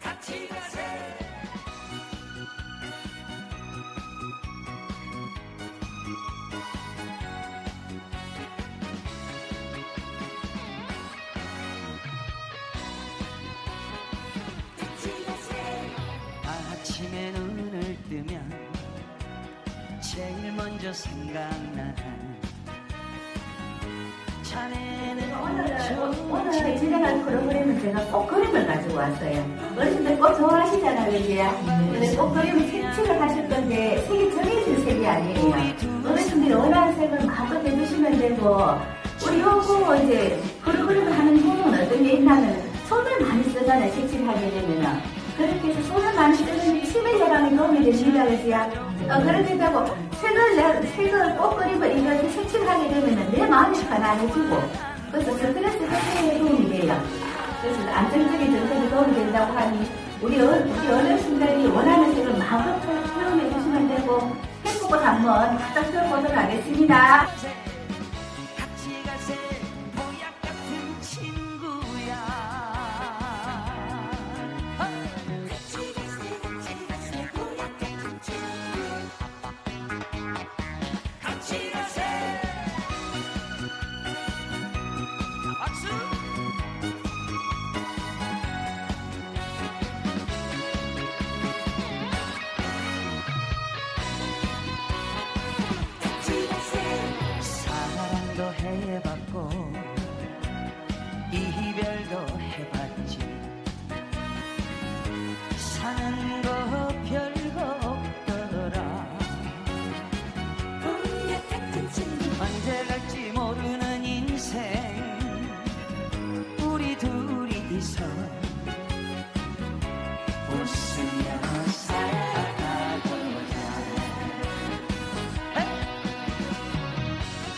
같이 가세. 아침에 눈을 뜨면 제일 먼저 생각나는 자네는 좋은 제가 꽃그림을 가지고 왔어요. 어르신들 꽃 좋아하시잖아요, 이제. 근데 꽃그림 색칠을 하실 건데, 색이 정해진 색이 아니에요. 어르신들이 원하는 색을 마음껏 해주시면 되고, 우리 요거 이제 프로그램을 하는 후는 어떤 게 있냐면, 손을 많이 쓰잖아요, 색칠하게 되면은. 그렇게 해서 손을 많이 쓰는 치매 예방에 도움이 됩니다, 그죠? 어, 그렇게 되고, 색을, 내, 색을 꽃그림을 이렇게 색칠하게 되면은 내 마음이 편안해지고, 그래서 스트레스 해소에 도움이 돼요. 그래서 안정적인 정책에 도움이 된다고 하니 우리, 어, 우리 어르신들이 원하는 색을 마음껏 표현해 주시면 되고 행복을 한번 채워보도록 하겠습니다. 해봤고 이별도 해봤지. 사는 거 별거 없더라. 꿈야 같은 친구 언제 갈지 모르는 인생. 우리 둘이서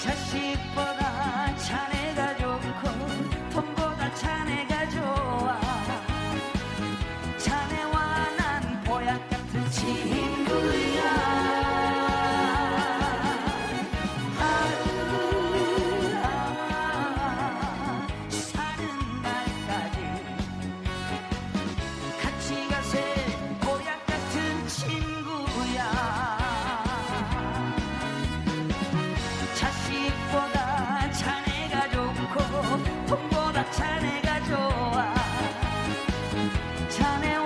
자신 자네